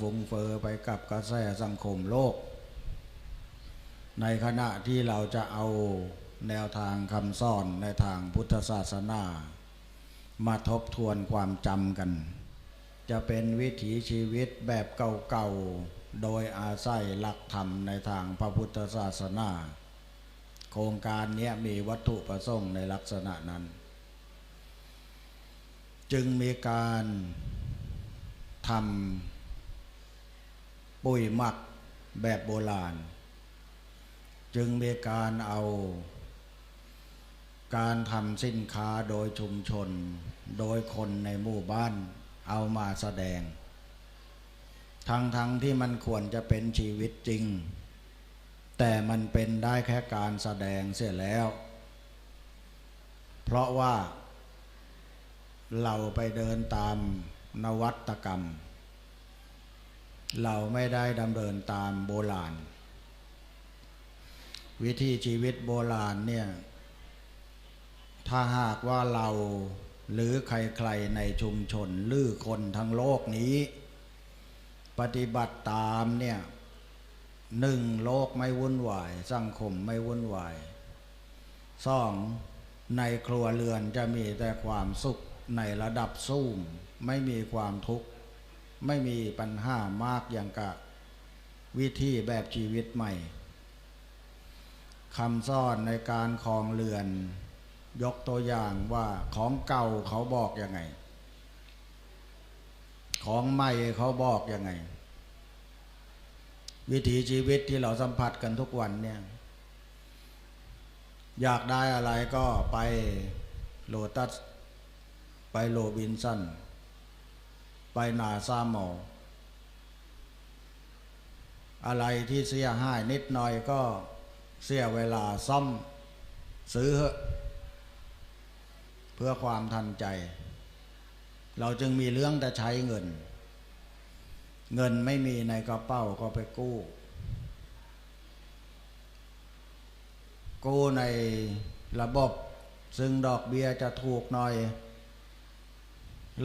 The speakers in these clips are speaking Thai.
ฝุ่งเฟอไปกับกระแสสังคมโลก ในขณะที่เราจะเอาแนวทางคำสอนในทางพุทธศาสนา มาทบทวนความจำกัน จะเป็นวิถีชีวิตแบบเก่าๆ โดยอาศัยหลักธรรมในทางพระพุทธศาสนา โครงการนี้มีวัตถุประสงค์ในลักษณะนั้น จึงมีการทำ ปุ๋ยหมักแบบโบราณ จึงมีการเอา การทำสินค้าโดยชุมชน โดยคนในหมู่บ้านเอามาแสดง ทั้งๆทที่มันควรจะเป็นชีวิตจริง แต่มันเป็นได้แค่การแสดงเสียแล้ว เพราะว่าเราไปเดินตามนวัตกรรม เราไม่ได้ดำเนินตามโบราณ วิธีชีวิตโบราณเนี่ย ถ้าหากว่าเราหรือใครๆในชุมชนหรือคนทั้งโลกนี้ ปฏิบัติตามเนี่ยหนึ่งโลกไม่วุ่นวาย สังคมไม่วุ่นวายสองในครัวเรือนจะมีแต่ความสุขในระดับสูงไม่มีความทุกข์ ไม่มีปัญหามากอย่างกับวิธีแบบชีวิตใหม่คำสอนในการคลองเรือน ยกตัวอย่างว่าของเก่าเขาบอกยังไง ของใหม่เขาบอกยังไง วิถีชีวิตที่เราสัมผัสกันทุกวันเนี่ย อยากได้อะไรก็ไปโลตัส ไปโลบินสัน ไปนาซาหมออะไรที่เสียหายนิดหน่อยก็เสียเวลาซ่อมซื้อเถอะเพื่อความทันใจ เราจึงมีเรื่องแต่ใช้เงิน เงินไม่มีในกระเป๋าก็ไปกู้ กู้ในระบบซึ่งดอกเบี้ยจะถูกหน่อย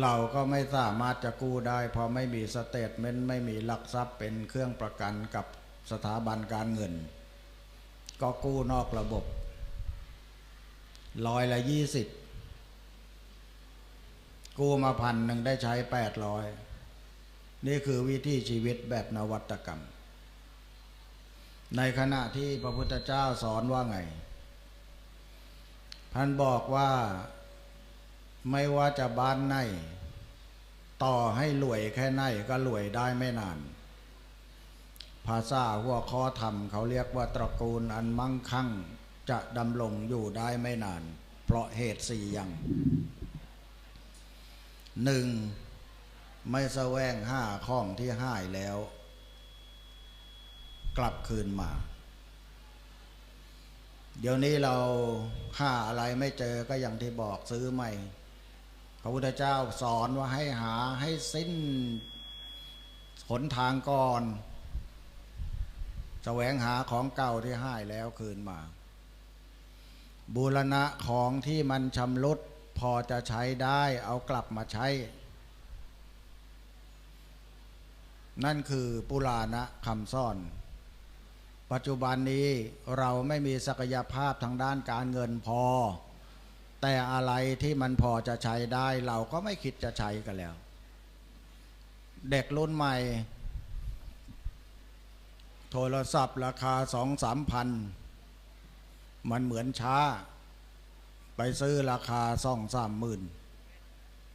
เราก็ไม่สามารถจะกู้ได้ เพราะไม่มีสเตทเมนต์ไม่มีหลักทรัพย์เป็นเครื่องประกันกับสถาบันการเงิน ก็กู้นอกระบบร้อยละยี่สิบกู้มาพันหนึ่งได้ใช้แปดร้อยนี่คือวิธีชีวิตแบบนวัตกรรม ในขณะที่พระพุทธเจ้าสอนว่าไงท่านบอกว่า ไม่ว่าจะบ้านไหนต่อให้รวยแค่ไหนก็รวยได้ไม่นาน ภาษาหัวข้อธรรมเขาเรียกว่าตระกูลอันมั่งคั่งจะดำรงอยู่ได้ไม่นาน เพราะเหตุสี่อย่างหนึ่งไม่แสวงห้าข้องที่ห้ายแล้ว กลับคืนมา เดี๋ยวนี้เราห้าอะไรไม่เจอก็อย่างที่บอกซื้อใหม่ พระพุทธเจ้าสอนว่าให้หาให้สิ้นหนทางก่อนแสวงหาของเก่าที่ให้แล้วคืนมา บูรณะของที่มันชำรุดพอจะใช้ได้เอากลับมาใช้ นั่นคือปุราณะคำซ่อน ปัจจุบันนี้เราไม่มีศักยภาพทางด้านการเงินพอ แต่อะไรที่มันพอจะใช้ได้ เราก็ไม่คิดจะใช้กันแล้ว เด็กรุ่นใหม่ โทรศัพท์ราคาสองสามพัน มันเหมือนช้า ไปซื้อราคาสองสามหมื่น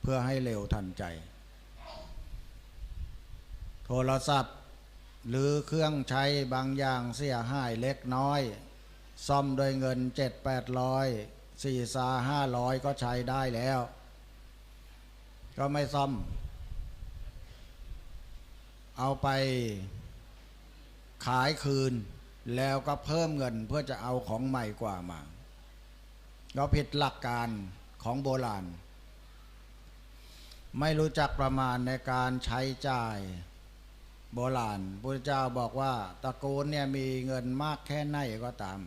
เพื่อให้เร็วทันใจ โทรศัพท์หรือเครื่องใช้บางอย่างเสียหายเล็กน้อย ซ่อมโดยเงินเจ็ดแปดร้อย สี่ซาห้าร้อยก็ใช้ได้แล้ว ก็ไม่ซ่อม เอาไปขายคืนแล้วก็เพิ่มเงินเพื่อจะเอาของใหม่กว่ามาก็ผิดหลักการของโบราณ ไม่รู้จักประมาณในการใช้จ่ายโบราณพระเจ้าบอกว่าตระกูลเนี่ยมีเงินมากแค่ไหนก็ตาม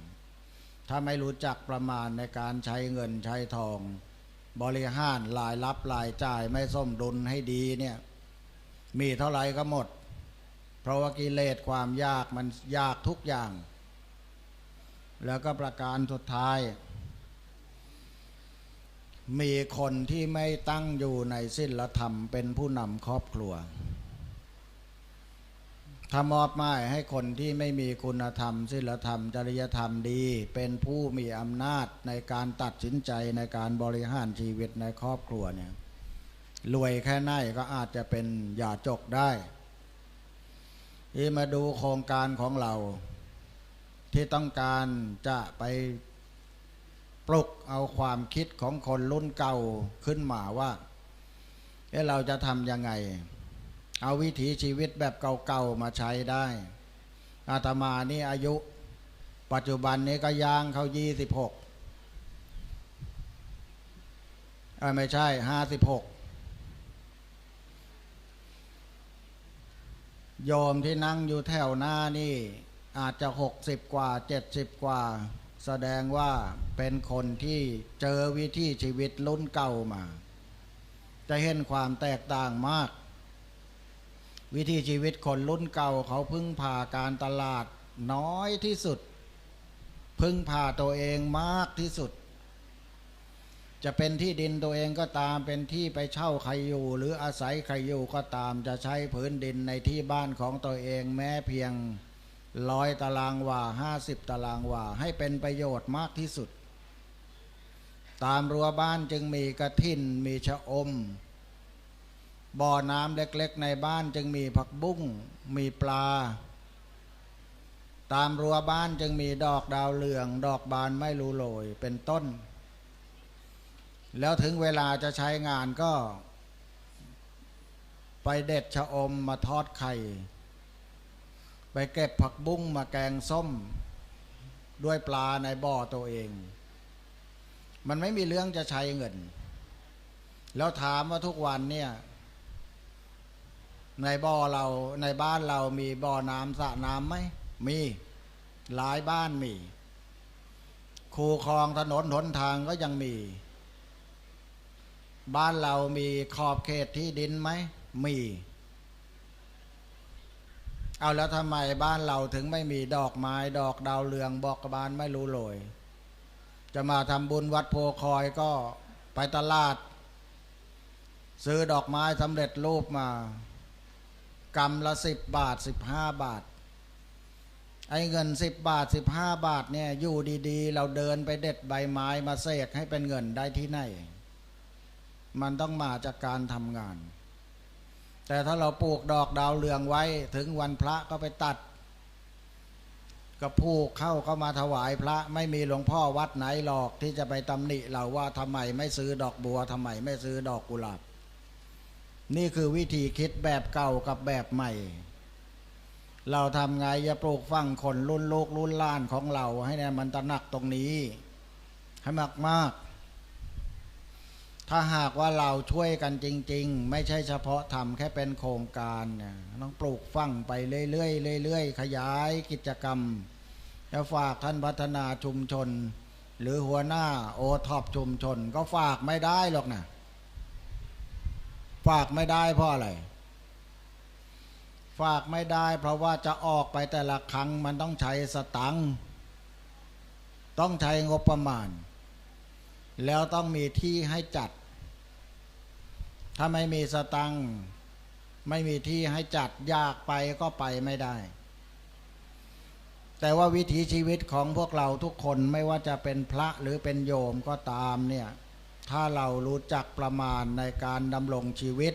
ถ้าไม่รู้จักประมาณในการใช้เงินใช้ทอง บริหารรายรับรายจ่ายไม่ส้มดุลให้ดีเนี่ย มีเท่าไหร่ก็หมด เพราะว่ากิเลสความยากมันยากทุกอย่าง แล้วก็ประการสุดท้าย มีคนที่ไม่ตั้งอยู่ในศีลธรรมเป็นผู้นำครอบครัว ถ้ามอบหมายให้คนที่ไม่มีคุณธรรมศีลธรรม จริยธรรมดี เป็นผู้มีอำนาจในการตัดสินใจในการบริหารชีวิตในครอบครัวเนี่ยรวยแค่ไหนก็อาจจะเป็นหยาจกได้ ที่มาดูโครงการของเรา ที่ต้องการจะไปปลุกเอาความคิดของคนรุ่นเก่าขึ้นมาว่าเราจะทำยังไง เอาวิถีชีวิตแบบเก่าๆมาใช้ได้ อาตมานี่อายุ ปัจจุบันนี้ก็ย่างเขายี่สิบหกไม่ใช่ห้าสิบหกโยมที่นั่งอยู่แถวหน้านี่ อาจจะหกสิบกว่าเจ็ดสิบกว่า แสดงว่าเป็นคนที่เจอวิถีชีวิตรุ่นเก่ามา จะเห็นความแตกต่างมาก วิธีชีวิตคนรุ่นเก่าเขาพึ่งพาการตลาดน้อยที่สุด พึ่งพาตัวเองมากที่สุด จะเป็นที่ดินตัวเองก็ตามเป็นที่ไปเช่าใครอยู่ หรืออาศัยใครอยู่ก็ตามจะใช้พื้นดินในที่บ้านของตัวเองแม้เพียงร้อยตารางวาห้าสิบตารางวาให้เป็นประโยชน์มากที่สุด ตามรั้วบ้านจึงมีกระถินมีชะอม บ่อน้ำเล็กๆในบ้านจึงมีผักบุ้งมีปลา ตามรั้วบ้านจึงมีดอกดาวเหลือง ดอกบานไม่รู้โรยเป็นต้น แล้วถึงเวลาจะใช้งานก็ ไปเด็ดชะอมมาทอดไข่ ไปเก็บผักบุ้งมาแกงส้ม ด้วยปลาในบ่อตัวเอง มันไม่มีเรื่องจะใช้เงิน แล้วถามว่าทุกวันเนี่ย ในบ่อเราในบ้านเรามีบ่อน้ำสระน้ำไหมมีหลายบ้านมี คูคลองถนนหนทางก็ยังมี บ้านเรามีขอบเขตที่ดินไหมมี เอาแล้วทำไมบ้านเราถึงไม่มีดอกไม้ดอกดาวเรืองบอกกบานไม่รู้เลย จะมาทำบุญวัดโพคอยก็ไปตลาด ซื้อดอกไม้สำเร็จรูปมา กรรมละสิบบาทสิบห้าบาท ไอ้เงินสิบบาทสิบห้าบาทเนี่ยอยู่ดีๆ เราเดินไปเด็ดใบไม้มาเสกให้เป็นเงินได้ที่ไหน มันต้องมาจากการทำงาน แต่ถ้าเราปลูกดอกดาวเรืองไว้ถึงวันพระก็ไปตัดก็ผูกเข้าก็มาถวายพระไม่มีหลวงพ่อวัดไหนหรอกที่จะไปตำหนิเราว่าทำไมไม่ซื้อดอกบัวทำไมไม่ซื้อดอกกุหลาบ นี่คือวิธีคิดแบบเก่ากับแบบใหม่ เราทำไงจะปลูกฝังคนรุ่นลูกรุ่นล้านของเรา ให้เนี่ยมันตระหนักตรงนี้ ให้มากมากถ้าหากว่าเราช่วยกันจริง ๆ ไม่ใช่เฉพาะทำแค่เป็นโครงการเนี่ยต้องปลูกฝังไปเรื่อยๆเรื่อยๆขยายกิจกรรมแล้วฝากท่านพัฒนาชุมชน หรือหัวหน้าโอท็อปชุมชน ก็ฝากไม่ได้หรอกนะ ฝากไม่ได้เพราะอะไร ฝากไม่ได้ เพราะว่าจะออกไปแต่ละครั้งมันต้องใช้สตังค์ต้องใช้งบประมาณ แล้วต้องมีที่ให้จัด ถ้าไม่มีสตังค์ไม่มีที่ให้จัดยากไปก็ไปไม่ได้ แต่ว่าวิถีชีวิตของพวกเราทุกคนไม่ว่าจะเป็นพระหรือเป็นโยมก็ตามเนี่ย ถ้าเรารู้จักประมาณในการดำรงชีวิต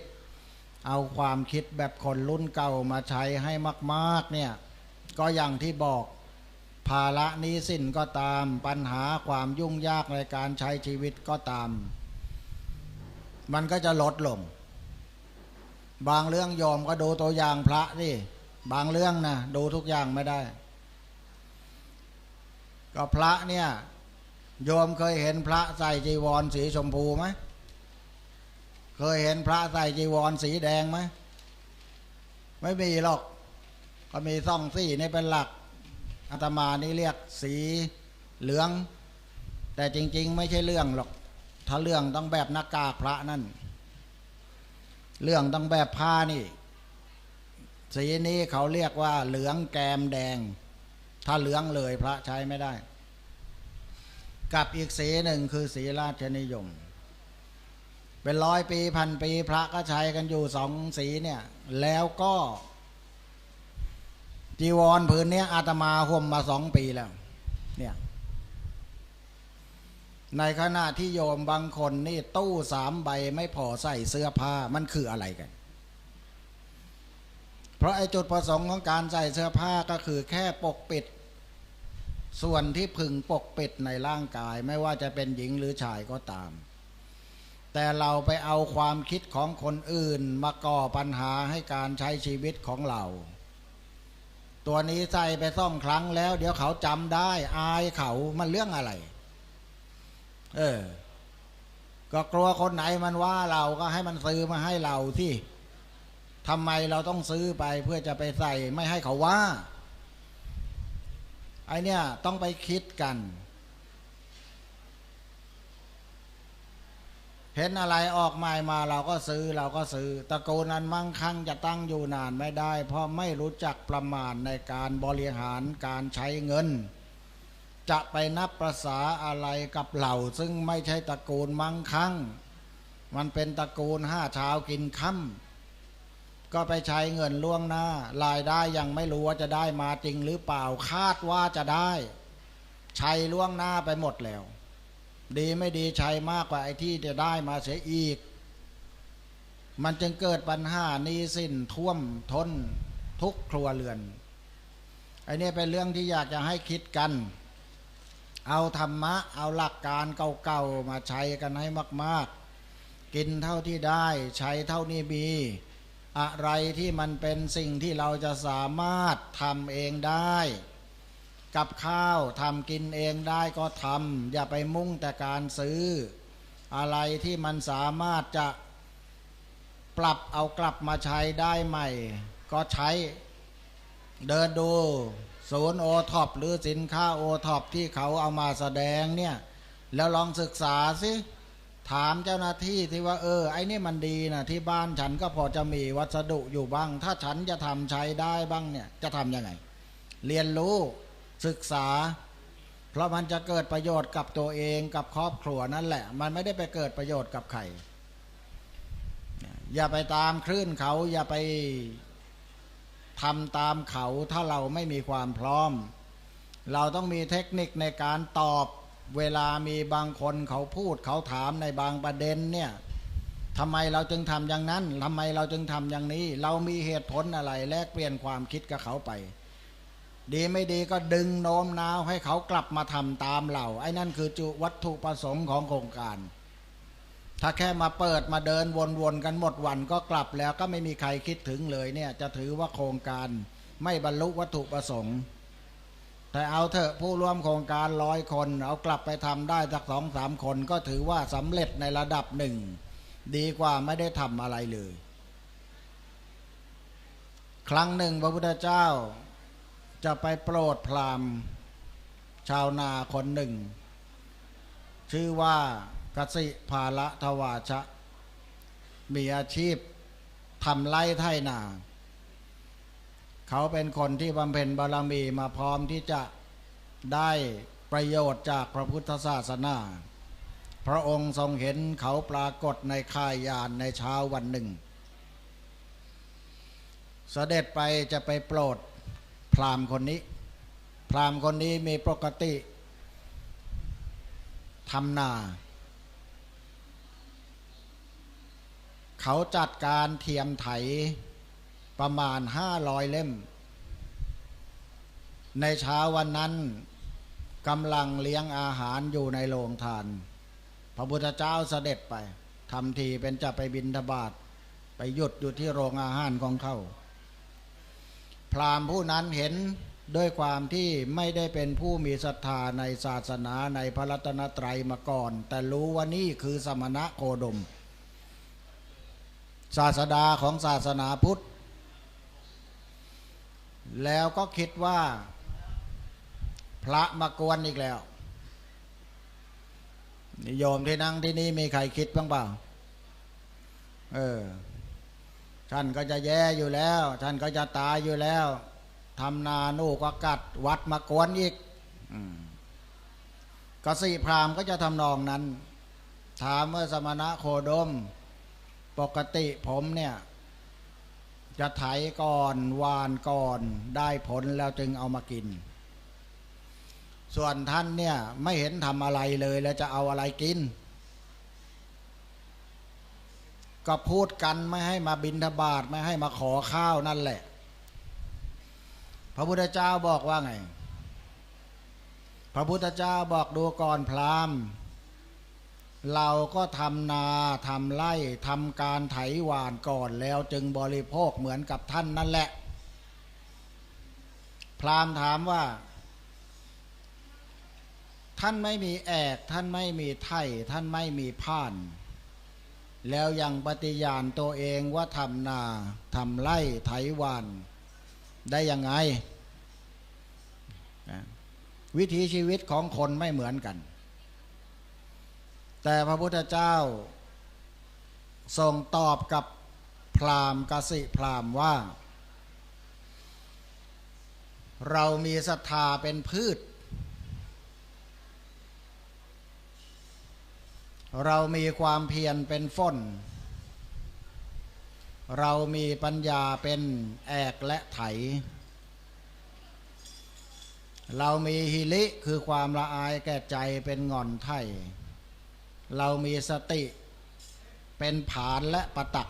เอาความคิดแบบคนรุ่นเก่ามาใช้ให้มาก ๆ เนี่ย ก็อย่างที่บอก ภาระนี้สิ้นก็ตามปัญหาความยุ่งยากในการใช้ชีวิตก็ตาม มันก็จะลดลง บางเรื่องยอมก็ดูตัวอย่างพระนี่บางเรื่องนะดูทุกอย่างไม่ได้ ก็พระเนี่ย โยมเคยเห็นพระใส่จีวรสีชมพูไหมเคยเห็นพระใส่จีวรสีแดงไหมไม่มีหรอก ก็มีซ่องสีนี่เป็นหลักอาตมานี่เรียกสีเหลือง แต่จริง ๆ ไม่ใช่เรื่องหรอก ถ้าเรื่องต้องแบบหน้ากากพระนั่น เรื่องต้องแบบผ้านี่ สีนี้เขาเรียกว่าเหลืองแกมแดง ถ้าเหลืองเลยพระใช้ไม่ได้ กับอีกสีหนึ่งคือสีราชนิยม เป็นร้อยปีพันปีพระก็ใช้กันอยู่สองสีเนี่ย แล้วก็จีวรผืนนี้อาตมาห่มมาสองปีแล้ว เนี่ย ในขณะที่โยมบางคนนี่ตู้สามใบไม่พอใส่เสื้อผ้ามันคืออะไรกัน เพราะไอ้จุดประสงค์ของการใส่เสื้อผ้าก็คือแค่ปกปิด ส่วนที่พึงปกปิดในร่างกายไม่ว่าจะเป็นหญิงหรือชายก็ตาม แต่เราไปเอาความคิดของคนอื่นมาก่อปัญหาให้การใช้ชีวิตของเรา ตัวนี้ใส่ไปซ่องครั้งแล้ว เดี๋ยวเขาจำได้ อายเขามันเรื่องอะไร เออ ก็กลัวคนไหนมันว่าเราก็ให้มันซื้อมาให้เราที่ทำไมเราต้องซื้อไปเพื่อจะไปใส่ไม่ให้เขาว่า ไอเนี่ยต้องไปคิดกัน เห็นอะไรออกใหม่มาเราก็ซื้อเราก็ซื้อตะโกนนั้นมั่งคั่งจะตั้งอยู่นานไม่ได้ เพราะไม่รู้จักประมาณในการบริหารการใช้เงิน จะไปนับประษาอะไรกับเหล่า ซึ่งไม่ใช่ตระกูลมั่งคั่ง มันเป็นตระกูลห้าเช้ากินค่ำ ก็ไปใช้เงินล่วงหน้า รายได้ยังไม่รู้ว่าจะได้มาจริงหรือเปล่าคาดว่าจะได้ ใช้ล่วงหน้าไปหมดแล้ว ดีไม่ดีใช้มากกว่าไอ้ที่จะได้มาเสียอีก มันจึงเกิดปัญหานี้สิ้นท่วมท้นทุกครัวเรือนไอ้นี่เป็นเรื่องที่อยากจะให้คิดกัน เอาธรรมะ เอาหลักการเก่าๆมาใช้กันให้มาก ๆ กินเท่าที่ได้ ใช้เท่านี้มี อะไรที่มันเป็นสิ่งที่เราจะสามารถทำเองได้ กับข้าวทำกินเองได้ก็ทำอย่าไปมุ่งแต่การซื้อ อะไรที่มันสามารถจะปรับเอากลับมาใช้ได้ใหม่ ก็ใช้เดินดูศูนย์โอท็อปหรือสินค้าโอท็อปที่เขาเอามาแสดงเนี่ย แล้วลองศึกษาสิ ถามเจ้าหน้าที่ที่ว่า เออ ไอ้นี่มันดีนะที่บ้านฉันก็พอจะมีวัสดุอยู่บ้าง ถ้าฉันจะทำใช้ได้บ้างเนี่ยจะทำยังไง เรียนรู้ศึกษา เพราะมันจะเกิดประโยชน์กับตัวเองกับครอบครัวนั่นแหละ มันไม่ได้ไปเกิดประโยชน์กับใครอย่าไปตามคลื่นเขาอย่าไปทำตามเขาถ้าเราไม่มีความพร้อม เราต้องมีเทคนิคในการตอบ เวลามีบางคนเขาพูดเขาถามในบางประเด็นเนี่ยทำไมเราจึงทำอย่างนั้นทำไมเราจึงทำอย่างนี้ เรามีเหตุผลอะไรแลกเปลี่ยนความคิดกับเขาไป ดีไม่ดีก็ดึงโน้มน้าวให้เขากลับมาทำตามเราไอ้นั่นคือจุวัตถุประสงค์ของโครงการ ถ้าแค่มาเปิดมาเดินวนๆกันหมดวันก็กลับแล้วก็ไม่มีใครคิดถึงเลยเนี่ยจะถือว่าโครงการไม่บรรลุวัตถุประสงค์ แต่เอาเถอะผู้ร่วมโครงการร้อยคนเอากลับไปทำได้สักสองสามคนก็ถือว่าสำเร็จในระดับหนึ่ง ดีกว่าไม่ได้ทำอะไรเลย ครั้งหนึ่งพระพุทธเจ้า จะไปโปรดพราหมณ์ ชาวนาคนหนึ่ง ชื่อว่ากสิภาละทวาชะ มีอาชีพทำไร่ไถนา เขาเป็นคนที่บำเพ็ญบารมีมาพร้อมที่จะได้ประโยชน์จากพระพุทธศาสนา พระองค์ทรงเห็นเขาปรากฏในค่ายยานในเช้าวันหนึ่งเสด็จไปจะไปโปรดพราหมณ์คนนี้ พราหมณ์คนนี้มีปกติทำนา เขาจัดการเทียมไถ ประมาณห้าร้อยเล่ม ในเช้าวันนั้นกำลังเลี้ยงอาหารอยู่ในโรงทาน พระพุทธเจ้าเสด็จไปทำทีเป็นจะไปบินทบาทไปหยุดอยู่ที่โรงอาหารของเขา พราหมณ์ผู้นั้นเห็นด้วยความที่ไม่ได้เป็นผู้มีศรัทธาในศาสนาในพระรัตนตรัยมาก่อน แต่รู้ว่านี่คือสมณะโคดม ศาสดาของศาสนาพุทธ แล้วก็คิดว่า พระมากวนอีกแล้วนิยมที่นั่งที่นี่มีใครคิดบ้างเปล่า เออ ท่านก็จะแย่อยู่แล้ว ท่านก็จะตายอยู่แล้วทำนานูก็กัด วัดมากวนอีกอกสิพรามก็จะทำนองนั้น ถามเมื่อสมณะโคดม ปกติผมเนี่ย จะไถก่อนวานก่อนได้ผลแล้วจึงเอามากิน ส่วนท่านเนี่ยไม่เห็นทำอะไรเลยแล้วจะเอาอะไรกิน ก็พูดกันไม่ให้มาบินทบาทไม่ให้มาขอข้าวนั่นแหละ พระพุทธเจ้าบอกว่าไง พระพุทธเจ้าบอกดูก่อนพราหมณ์ เราก็ทำนาทำไร่ทำการไถหวานก่อนแล้วจึงบริโภคเหมือนกับท่านนั่นแหละ พราหมณ์ถามว่า ท่านไม่มีแอก ท่านไม่มีไถ่ท่านไม่มีผ่าน แล้วยังปฏิญาณตัวเองว่าทำนาทำไร่ไถหวานได้ยังไง วิถีชีวิตของคนไม่เหมือนกัน แต่พระพุทธเจ้าทรงตอบกับพราหมณ์กสิพราหมณ์ว่า เรามีศรัทธาเป็นพืช เรามีความเพียรเป็นฝนเรามีปัญญาเป็นแอกและไถ เรามีฮิลิคือความละอายแก่ใจเป็นงอนไทย เรามีสติเป็นผานและประตัก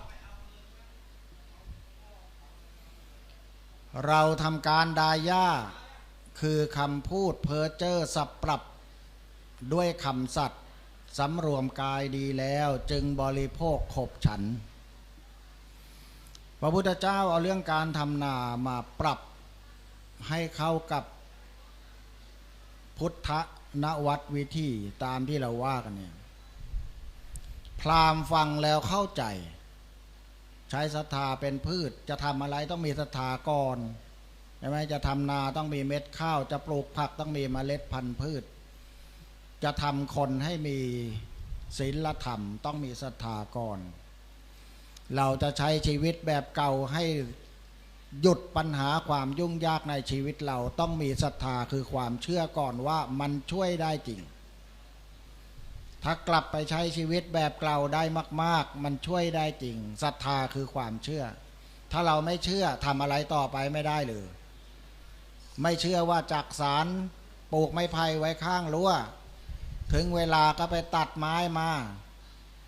เราทำการดาย่าคือคำพูดเพ้อเจ้อสับปรับ ด้วยคำสัตย์สำรวมกายดีแล้วจึงบริโภคขบฉัน พระพุทธเจ้าเอาเรื่องการทำนามาปรับให้เข้ากับพุทธนวัตวิธีตามที่เราว่ากันเนี่ย พราหมณ์ฟังแล้วเข้าใจ ใช้ศรัทธาเป็นพืช จะทำอะไรต้องมีศรัทธาก่อนใช่ไหมจะทำนาต้องมีเม็ดข้าว จะปลูกผักต้องมีเมล็ดพันธุ์พืช จะทำคนให้มีศีลธรรมต้องมีศรัทธาก่อน เราจะใช้ชีวิตแบบเก่าให้หยุดปัญหาความยุ่งยากในชีวิตเราต้องมีศรัทธาคือความเชื่อก่อนว่ามันช่วยได้จริง ถ้ากลับไปใช้ชีวิตแบบเก่าได้มาก ๆ มันช่วยได้จริงศรัทธาคือความเชื่อ ถ้าเราไม่เชื่อทำอะไรต่อไปไม่ได้เลยไม่เชื่อว่าจักสารปลูกไม้ไผ่ไว้ข้างรั้วถึงเวลาก็ไปตัดไม้มา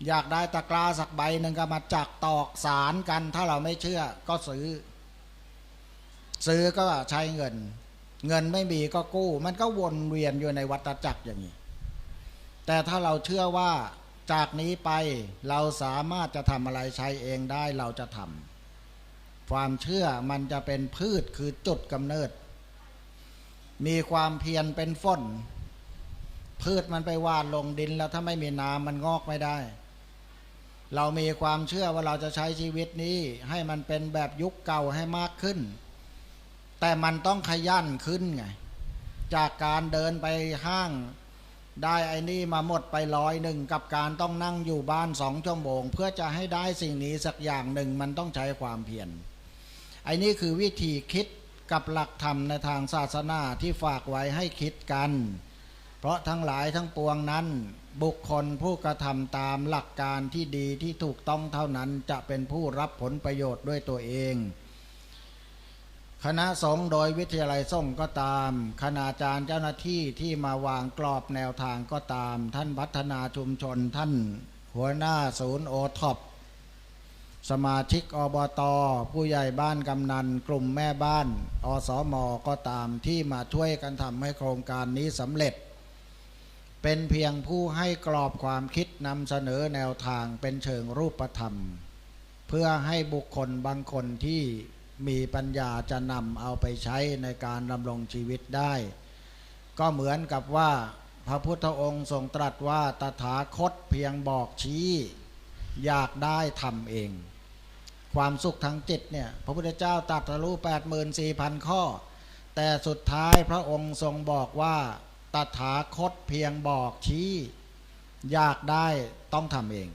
อยากได้ตะกร้าสักใบหนึ่งก็มาจักตอกสารกัน ถ้าเราไม่เชื่อก็ซื้อ ซื้อก็ใช้เงิน เงินไม่มีก็กู้ มันก็วนเวียนอยู่ในวัฏจักรอย่างนี้ แต่ถ้าเราเชื่อว่าจากนี้ไปเราสามารถจะทำอะไรใช้เองได้เราจะทำความเชื่อมันจะเป็นพืชคือจุดกำเนิด มีความเพียรเป็นฝนพืชมันไปวาดลงดินแล้วถ้าไม่มีน้ำมันงอกไม่ได้ เรามีความเชื่อว่าเราจะใช้ชีวิตนี้ให้มันเป็นแบบยุคเก่าให้มากขึ้น แต่มันต้องขยันขึ้นไง จากการเดินไปห้าง ได้ไอ้นี่มาหมดไปร้อยหนึ่งกับการต้องนั่งอยู่บ้านสองชั่วโมง เพื่อจะให้ได้สิ่งนี้สักอย่างหนึ่งมันต้องใช้ความเพียรไอ้นี่คือวิธีคิดกับหลักธรรมในทางศาสนาที่ฝากไว้ให้คิดกัน เพราะทั้งหลายทั้งปวงนั้น บุคคลผู้กระทำตามหลักการที่ดีที่ถูกต้องเท่านั้นจะเป็นผู้รับผลประโยชน์ด้วยตัวเอง คณะสงฆ์โดยวิทยาลัยส่งฆ์ก็ตาม คณาจารย์เจ้าหน้าที่ที่มาวางกรอบแนวทางก็ตาม ท่านพัฒนาชุมชนท่านหัวหน้าศูนย์โอท็อปสมาชิกอบตผู้ใหญ่บ้านกำนัน กลุ่มแม่บ้าน อสมก็ตามที่มาช่วยกันทำให้โครงการนี้สำเร็จ เป็นเพียงผู้ให้กรอบความคิดนำเสนอแนวทางเป็นเชิงรูปธรรม เพื่อให้บุคคลบางคนที่ มีปัญญาจะนำเอาไปใช้ในการดำรงชีวิตได้ ก็เหมือนกับว่าพระพุทธองค์ทรงตรัสว่าตถาคตเพียงบอกชี้ อยากได้ทำเอง ความสุขทางจิตเนี่ยพระพุทธเจ้าตรัสรู้แปดหมื่นสี่พันข้อ แต่สุดท้ายพระองค์ทรงบอกว่าตถาคตเพียงบอกชี้ อยากได้ต้องทำเอง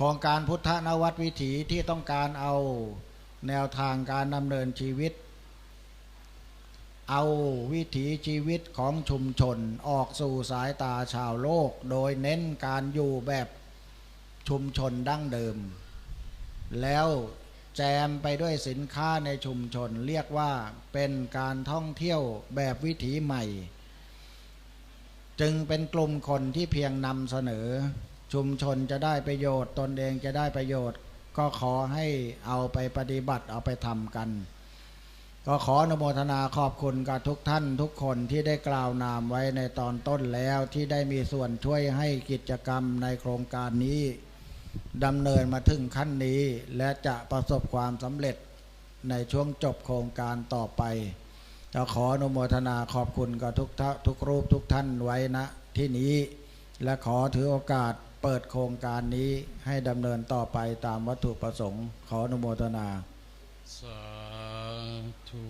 โครงการพุทธนวัตวิถีที่ต้องการเอาแนวทางการดำเนินชีวิต เอาวิถีชีวิตของชุมชนออกสู่สายตาชาวโลก โดยเน้นการอยู่แบบชุมชนดั้งเดิม แล้วแจมไปด้วยสินค้าในชุมชนเรียกว่าเป็นการท่องเที่ยวแบบวิถีใหม่ จึงเป็นกลุ่มคนที่เพียงนำเสนอ ชุมชนจะได้ประโยชน์ ตนเองจะได้ประโยชน์ ก็ขอให้เอาไปปฏิบัติเอาไปทำกัน ก็ขออนุโมทนาขอบคุณกับทุกท่านทุกคนที่ได้กล่าวนามไว้ในตอนต้นแล้วที่ได้มีส่วนช่วยให้กิจกรรมในโครงการนี้ดำเนินมาถึงขั้นนี้ และจะประสบความสำเร็จในช่วงจบโครงการต่อไปก็ขออนุโมทนาขอบคุณกับทุกทุกรูปทุกท่านไว้ณที่นี้ และขอถือโอกาส เปิดโครงการนี้ให้ดำเนินต่อไปตามวัตถุประสงค์ ขออนุโมทนา สาธุ